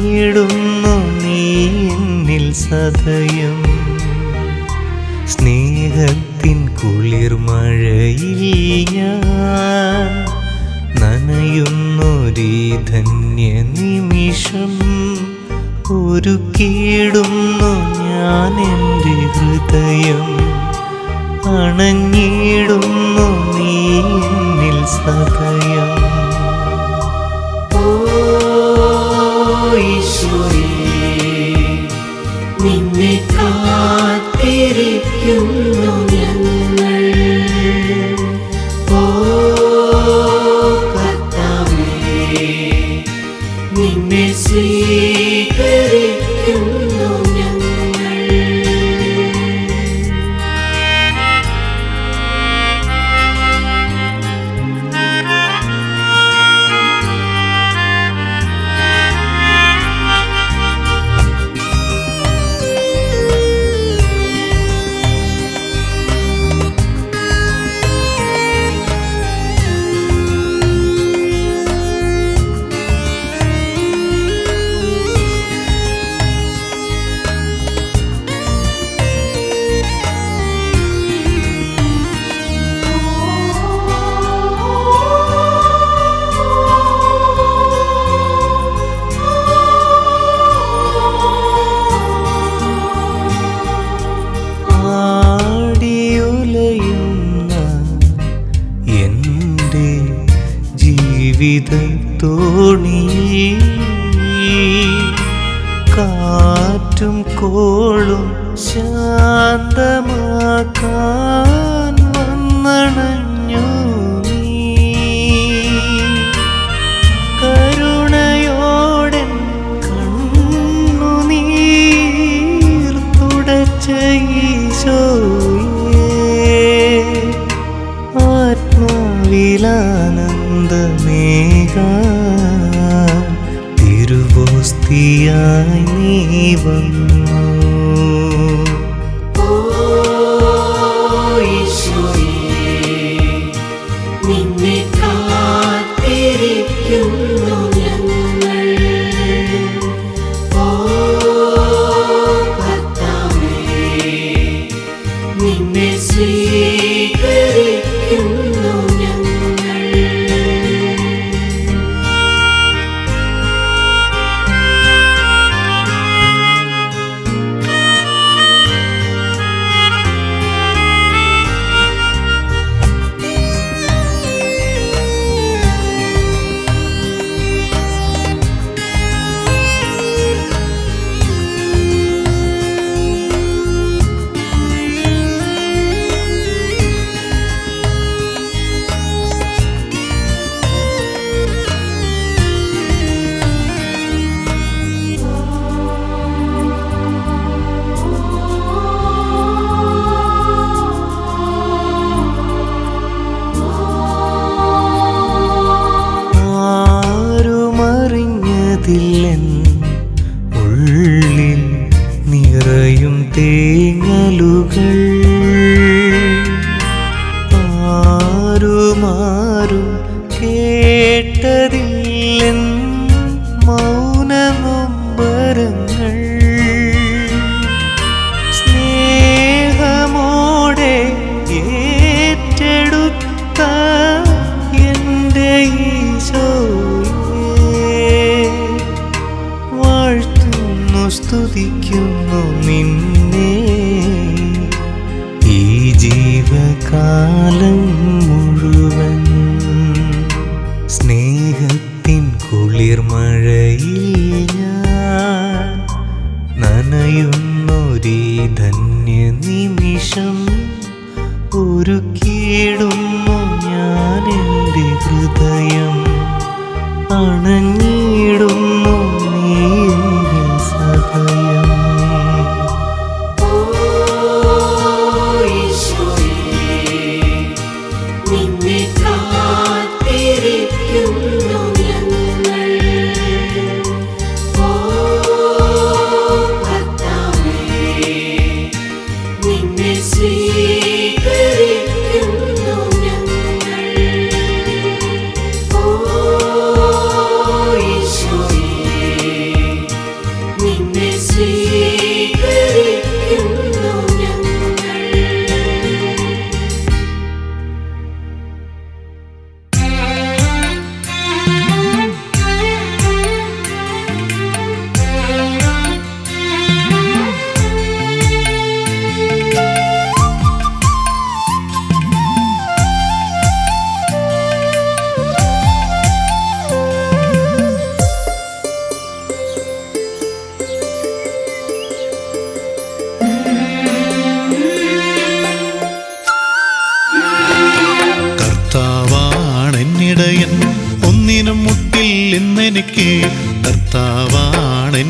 തേടുന്നു നീ എന്നിൽ സതയം സ്നേഹത്തിൻ കുളിർമഴയിൽ ഞാൻ നനയുന്നൊരീ ധന്യ നിമിഷം ഒരുക്കിയിടുന്നു ഞാൻ എന്റെ ഹൃദയം. അണഞ്ഞിടുന്നു നീ എന്നിൽ സതയം കാത്തിരിക്കുന്നു.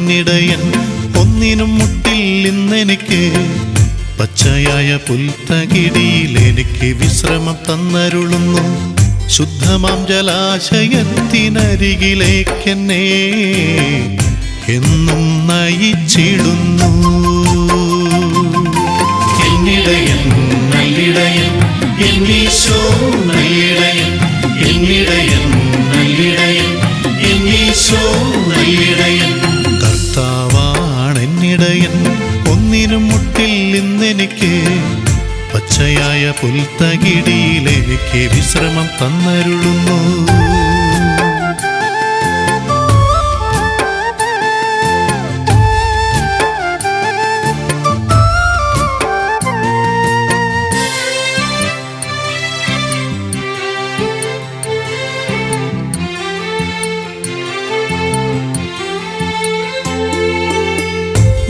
എന്നിടയൻ ഒന്നിനും മുട്ടിൽ ഇന്നെനിക്ക് പച്ചയായ പുൽത്തകിടിയിൽ എനിക്ക് വിശ്രമം തന്നരുളുന്നു. ശുദ്ധമാം ജലാശയത്തിനരികിലേക്കെന്നെ എന്നും നയിച്ചിടുന്നു. എന്നിടയൻ നല്ലിടയൻ എന്നീശോ നല്ലിടയൻ എന്നിടയൻ നല്ലിടയൻ എന്നീശോ നല്ലിടയൻ. ഇന്നെനിക്ക് പച്ചയായ പുൽത്തകിടിയിൽ എനിക്ക് വിശ്രമം തന്നരുളുന്നു.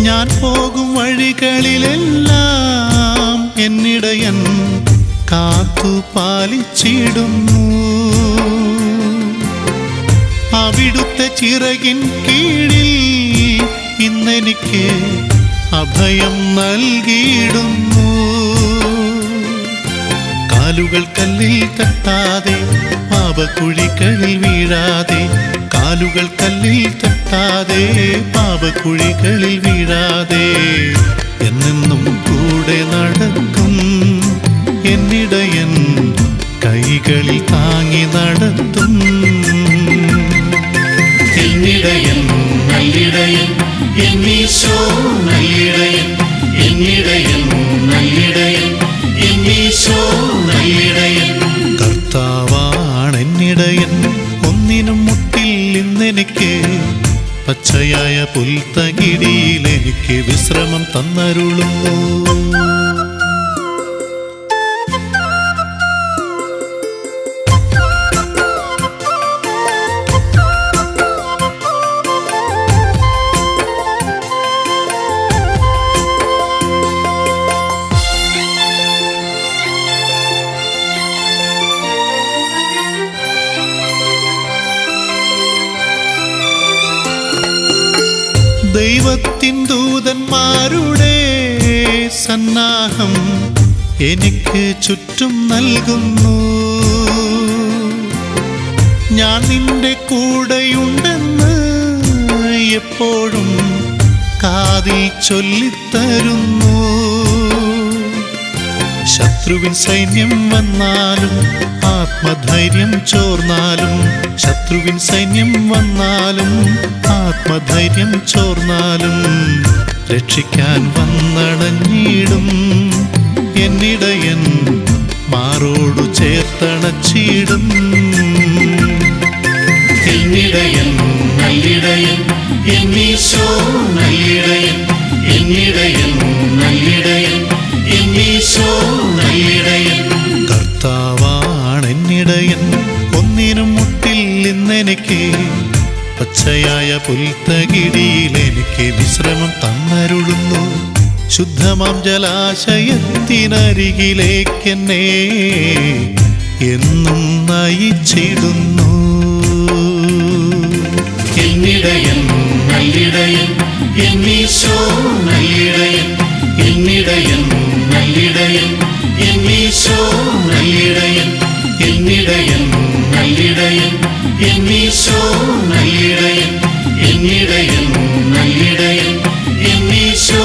ഞാൻ പോകും വഴികളിലെല്ലാം എന്നിടയൻ കാത്തു പാലിച്ചിടുന്നു അവിടുത്തെ ചിറകിൻ കീഴിൽ ഇന്നെനിക്ക് അഭയം നൽകിയിടുന്നു. കാലുകൾ കല്ലിൽ തട്ടാതെ പാപക്കുഴികളിൽ വീഴാതെ കാലുകൾ കല്ലിൽ തട്ടാതെ പാപക്കുഴികളിൽ വീഴാതെ. എന്നെന്നും കൂടെ നടക്കും. എന്നിടയൻ കൈകളിൽ താങ്ങി നടത്തും. എന്നിടയൻ നല്ലിടയൻ എന്നീശോ നല്ലിടയൻ എന്നിടയൻ നല്ലിടയൻ എന്നീശോ നല്ലിടയൻ. ഇന്നെനിക്ക് പച്ചയായ പുൽത്തകിടിയിൽ എനിക്ക് വിശ്രമം തന്നരുളുന്നു. ചുറ്റും നൽകുന്നു. ഞാൻ നിന്റെ കൂടെയുണ്ടെന്ന് എപ്പോഴും കാതിൽ ചൊല്ലിത്തരുന്നു. ശത്രുവിൻ സൈന്യം വന്നാലും ആത്മധൈര്യം ചോർന്നാലും ശത്രുവിൻ സൈന്യം വന്നാലും ആത്മധൈര്യം ചോർന്നാലും രക്ഷിക്കാൻ വന്നടഞ്ഞിടും എന്നിടയൻ മാറോടു ചേർത്തണച്ചിടും. എന്നിടയൻ നല്ലിടയൻ എന്നീശോ നല്ലിടയൻ എന്നിടയൻ നല്ലിടയൻ എന്നീശോ നല്ലിടയൻ. കർത്താവാണ് എന്നിടയൻ ഒന്നിനും മുട്ടിൽ ഇന്നെനിക്ക് പച്ചയായ പുൽത്തകിടിയിൽ എനിക്ക് വിശ്രമം തന്നരുളുന്നു. ശുദ്ധമാം ജലാശയത്തിനരികിലേക്കെന്നെ എന്നും നയിച്ചിടുന്നു. എന്നിടയൻ നല്ലിടയൻ എന്നിടയൻ നല്ലിടയൻ എന്നീശോ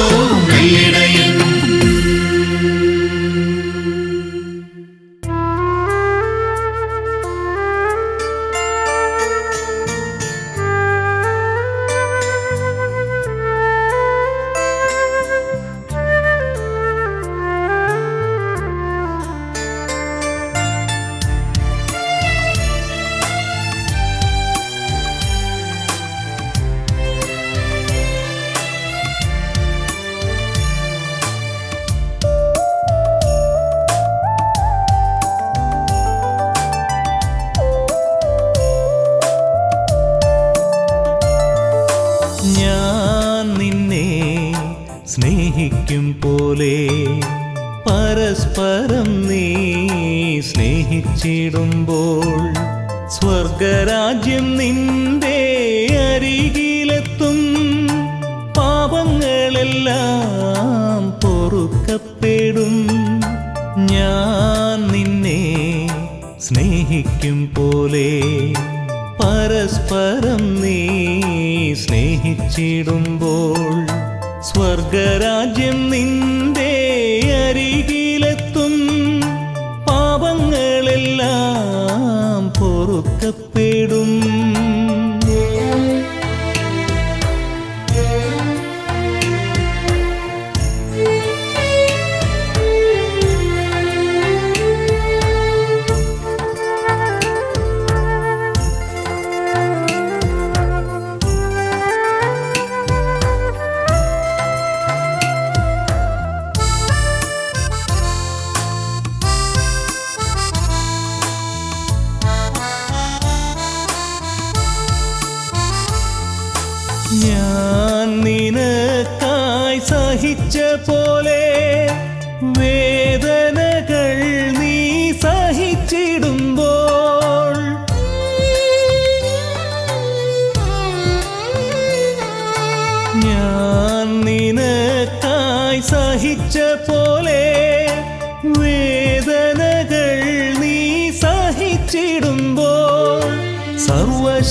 സർവശക്തനാകും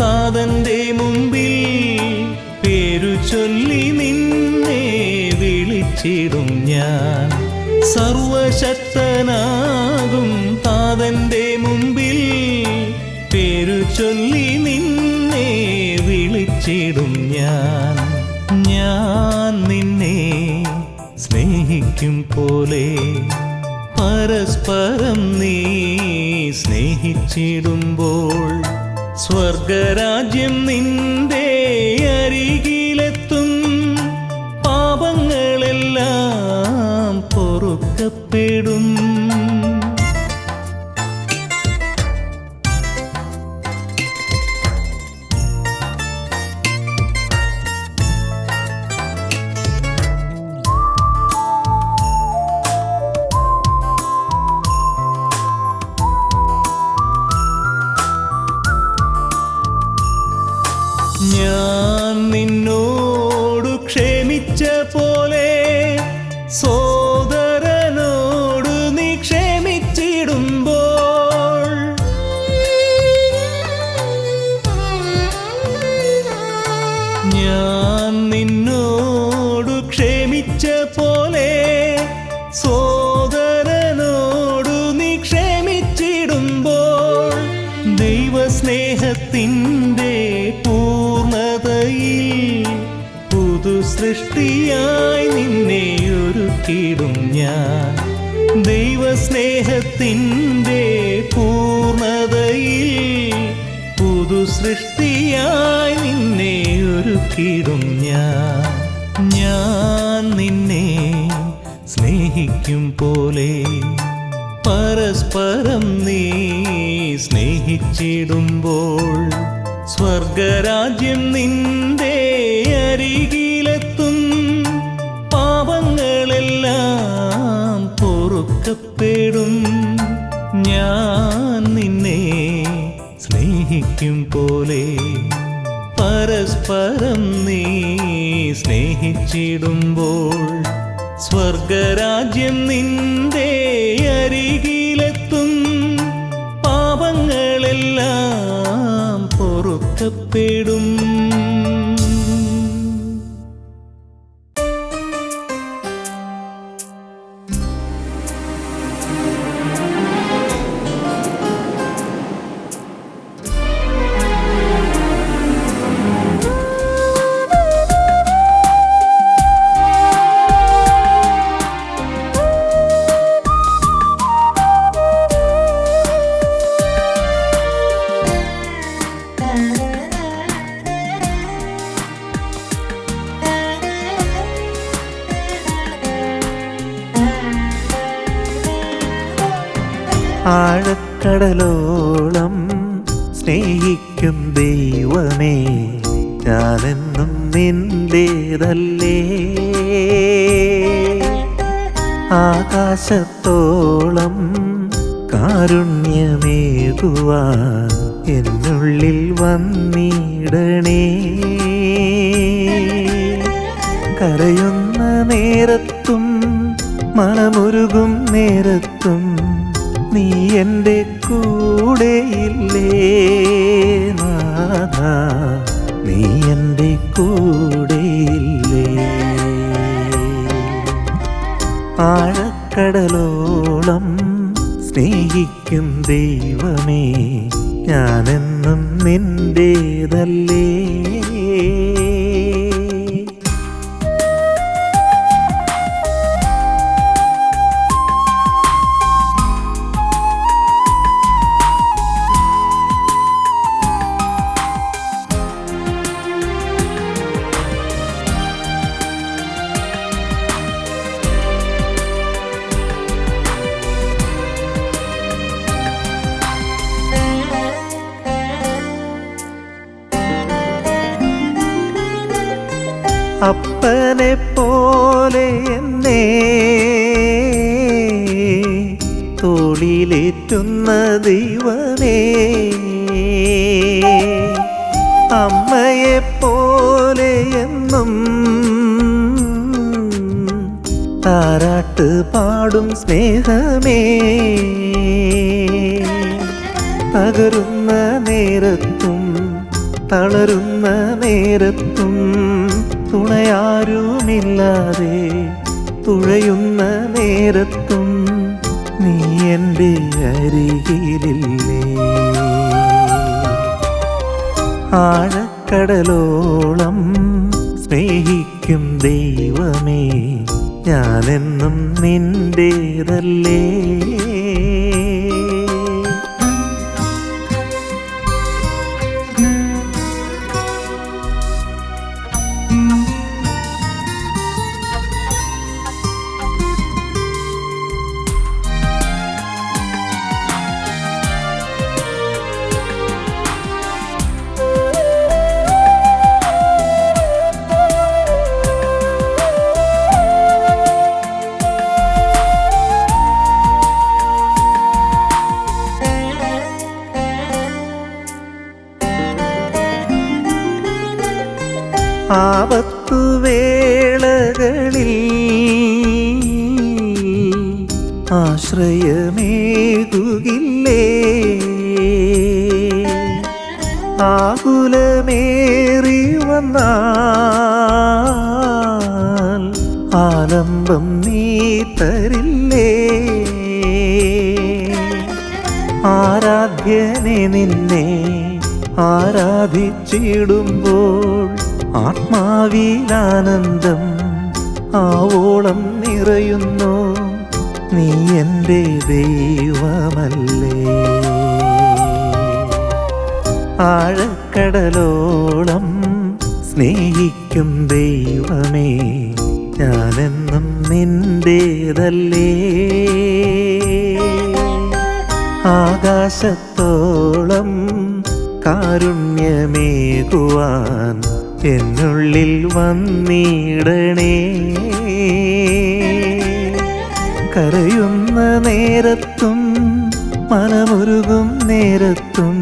താതന്റെ മുമ്പിൽ. പേരു ചൊല്ലി നിന്നെ വിളിച്ചിടും ഞാൻ. സർവശക്തനാകും താതന്റെ മുമ്പിൽ. പേരു ചൊല്ലി നിന്നെ വിളിച്ചിടും ഞാൻ. ഞാൻ നിന്നെ സ്നേഹിക്കും പോലെ പരസ്പരം നീ സ്നേഹിച്ചിടുമ്പോൾ സ്വർഗരാജ്യം നിന്റെ അരികിലെത്തും. പാപങ്ങളെല്ലാം പൊറുക്കപ്പെടും. ഒരുക്കിടും ഞാൻ. ഞാൻ നിന്നെ സ്നേഹിക്കും പോലെ. പരസ്പരം നീ സ്നേഹിച്ചിടുമ്പോൾ സ്വർഗരാജ്യം നിന്റെ അരികിലെത്തും. പാപങ്ങളെല്ലാം പൊറുക്കപ്പെടും. ഞാൻ നിന്നെ സ്നേഹിക്കും പോലെ. പരസ്പരം നീ സ്നേഹിച്ചിടുമ്പോൾ സ്വർഗരാജ്യം നിന്റെ അരികിലെത്തും. പാപങ്ങളെല്ലാം പൊറുക്കപ്പെടും. നേരത്തും നീ എന്റെ ഇല്ലേ നാഥ. നീ എന്റെ ഇല്ലേ ആഴക്കടലോളം സ്നേഹിക്കും ദൈവമേ ഞാനെന്നും നിന്റേതല്ലേ പോലെ എന്നേ. തോളിലേറ്റുന്ന ദൈവമേ. അമ്മയെ പോലെ എന്നും താരാട്ട് പാടും സ്നേഹമേ. തകരുന്ന നേരത്തും തളരുന്ന നേരത്തും തുണയാരുമില്ലാതെ തുഴയുന്ന നേരത്തും നീ എന്റെ അരികിലില്ലേ? ആഴക്കടലോളം സ്നേഹിക്കും ദൈവമേ ഞാനെന്നും നിന്റേതല്ലേ? ആരാധ്യനെ നിന്നെ ആരാധിച്ചിടുമ്പോൾ ആത്മാവിലാനന്ദം ആവോളം നിറയുന്നു. നീ എന്റെ ദൈവമല്ലേ. ആഴക്കടലോളം സ്നേഹിക്കും ദൈവമേ ഞാനെന്നും നിന്റേതല്ലേ. ആകാശത്തോളം കാരുണ്യമേകുവാൻ എന്നുള്ളിൽ വന്നിടണേ. കരയുന്ന നേരത്തും മനമുരുകും നേരത്തും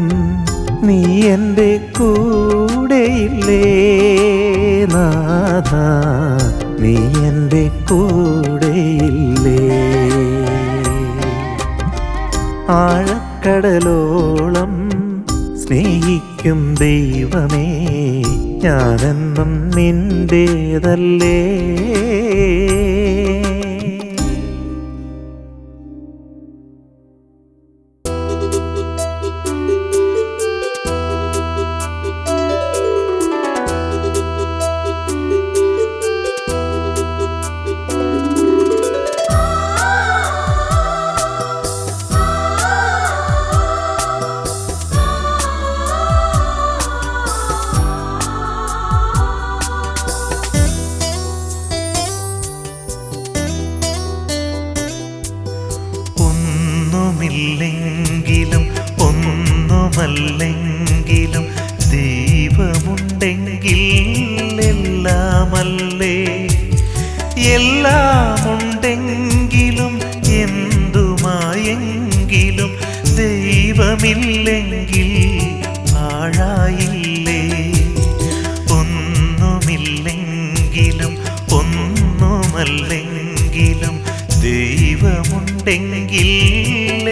നീ എന്റെ കൂടെയില്ലേ നാഥ നീ എന്റെ കൂടെയില്ലേ ആഴക്കടലോളം സ്നേഹിക്കും ദൈവമേ. ഞാനെന്നും നിന്റേതല്ലേ. എല്ലാമല്ലേ എല്ലാമുണ്ടെങ്കിലും എന്തുമായെങ്കിലും ദൈവമില്ലെങ്കിൽ പാഴായില്ലേ ഒന്നുമില്ലെങ്കിലും ഒന്നുമല്ലെങ്കിലും ദൈവമുണ്ടെങ്കിൽ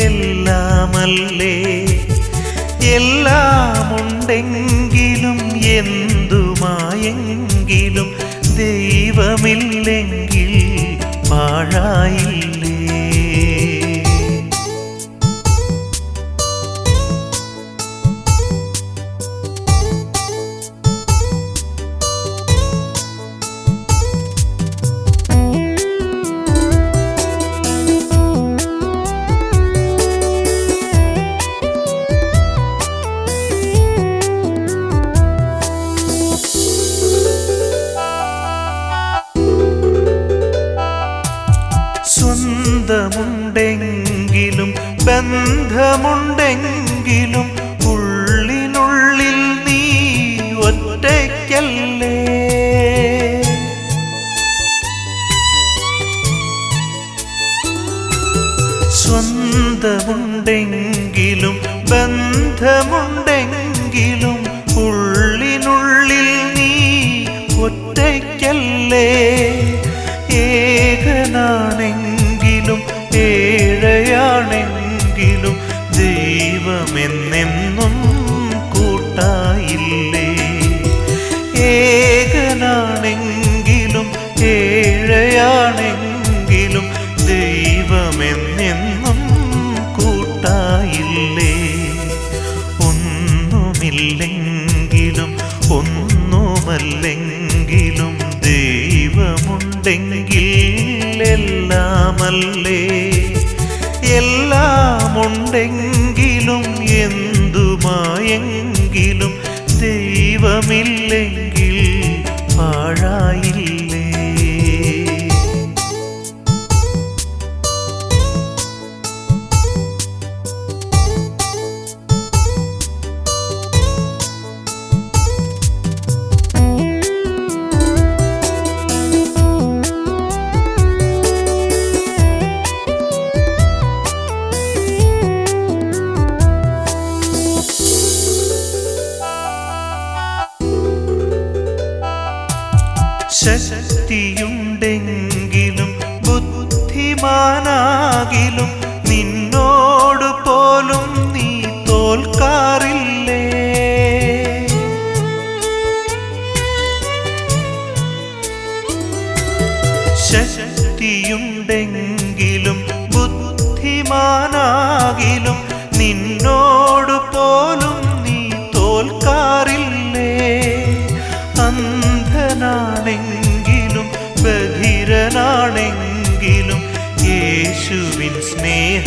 എല്ലാമല്ലേ? എല്ലാമുണ്ടെങ്കിലും ദൈവമില്ലെങ്കിൽ പാഴായില്ലേ ബന്ധമുണ്ടെങ്കിലും ഉള്ളിനുള്ളിൽ നീ ഒറ്റയ്ക്കല്ലേ? സ്വന്തമുണ്ടെങ്കിലും ബന്ധമുണ്ടെങ്കിലും ബുദ്ധിമാനാകിലും നിന്നോട് പോലും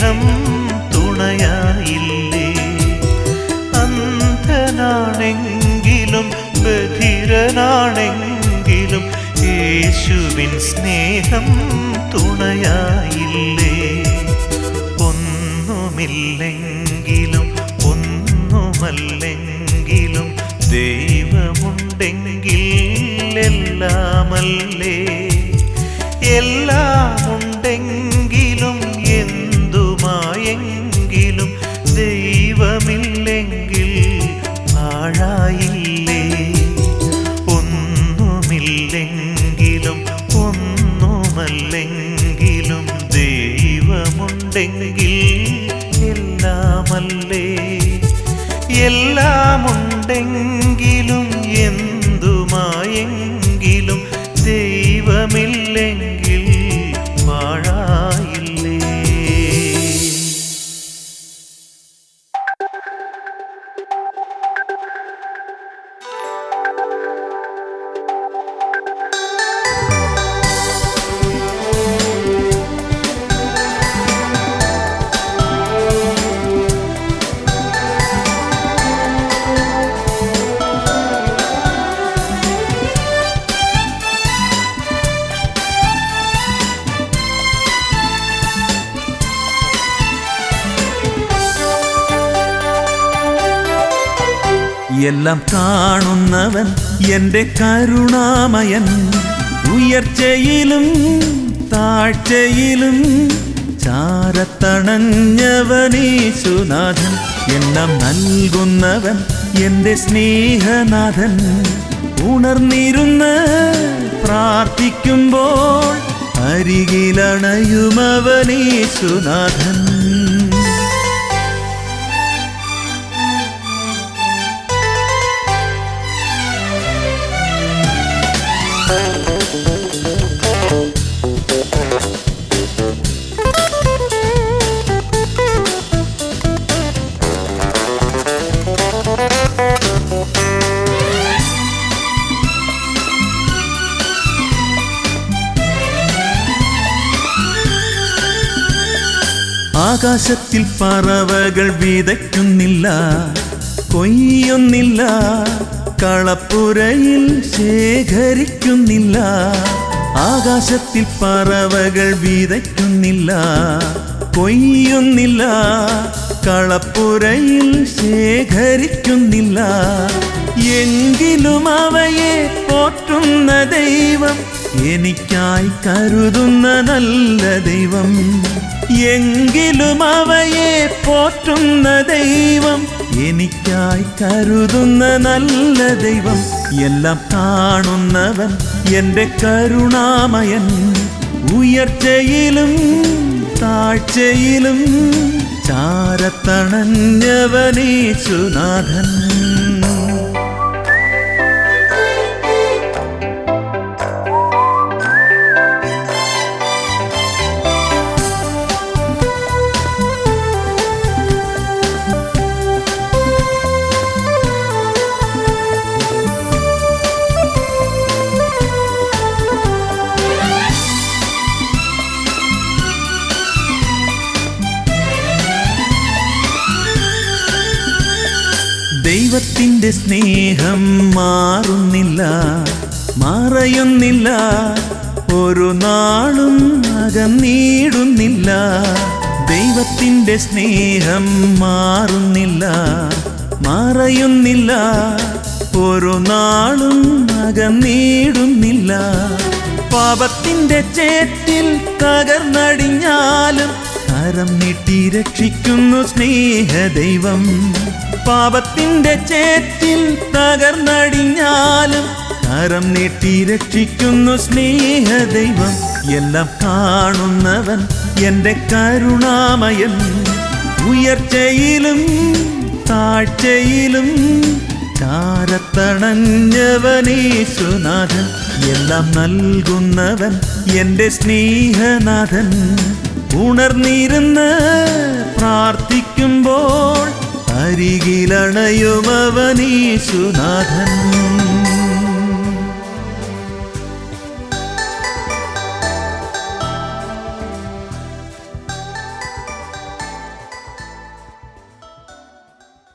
സ്നേഹം തുണയായില്ലേ? അന്ധനാണെങ്കിലും ബധിരനാണെങ്കിലും യേശുവിൻ സ്നേഹം തുണയായില്ലേ? ഒന്നുമില്ലെങ്കിലും ഒന്നുമല്ലെങ്കിലും ദൈവമുണ്ടെങ്കിൽ എല്ലാമല്ലേ? എല്ലാമുണ്ടെങ്കിലും എല്ലാം കാണുന്നവൻ എന്റെ കരുണാമയൻ. ഉയർച്ചയിലും താഴ്ചയിലും ചാരത്തണഞ്ഞവനീശുനാഥൻ. എല്ലാം നൽകുന്നവൻ എന്റെ സ്നേഹനാഥൻ. ഉണർന്നിരുന്ന് പ്രാർത്ഥിക്കുമ്പോൾ അരികിലണയുമവനീശുനാഥൻ. ആകാശത്തിൽ പറവകൾ വിതയ്ക്കുന്നില്ല കൊയ്യുന്നില്ല കളപ്പുരയിൽ ശേഖരിക്കുന്നില്ല ആകാശത്തിൽ പറവകൾ വിതയ്ക്കുന്നില്ല കൊയ്യുന്നില്ല കളപ്പുരയിൽ ശേഖരിക്കുന്നില്ല. എങ്കിലും അവയെ പോറ്റുന്ന ദൈവം എനിക്കായി കരുതുന്ന നല്ല ദൈവം. എങ്കിലും അവയെ പോറ്റുന്ന ദൈവം എനിക്കായി കരുതുന്ന നല്ല ദൈവം. എല്ലാം കാണുന്നവൻ എന്റെ കരുണാമയൻ. ഉയർച്ചയിലും താഴ്ചയിലും ചാരത്തണഞ്ഞവനീശുനാഥൻ ദൈവത്തിന്റെ സ്നേഹം മാറുന്നില്ല മറയുന്നില്ല. ഒരു നാളും അകന്നീടുന്നില്ല ദൈവത്തിന്റെ സ്നേഹം മാറുന്നില്ല മറയുന്നില്ല. ഒരു നാളും അകന്നീടുന്നില്ല പാപത്തിന്റെ ചേറ്റിൽ തകർന്നടിഞ്ഞാലും കരം നീട്ടി രക്ഷിക്കുന്നു സ്നേഹദൈവം. പാപത്തിന്റെ ചേറ്റിൽ തകർന്നടിഞ്ഞാലും കരം നീട്ടി രക്ഷിക്കുന്നു സ്നേഹദൈവം. എല്ലാം കാണുന്നവൻ എന്റെ കരുണാമയൻ. ഉയർച്ചയിലും താഴ്ചയിലും ചാരത്തണഞ്ഞവനേശുനാഥൻ. എല്ലാം നൽകുന്നവൻ എന്റെ സ്നേഹനാഥൻ. ഉണർന്നിരുന്ന് പ്രാർത്ഥിക്കുമ്പോൾ അരികിലണയുമവനീശുനാഥൻ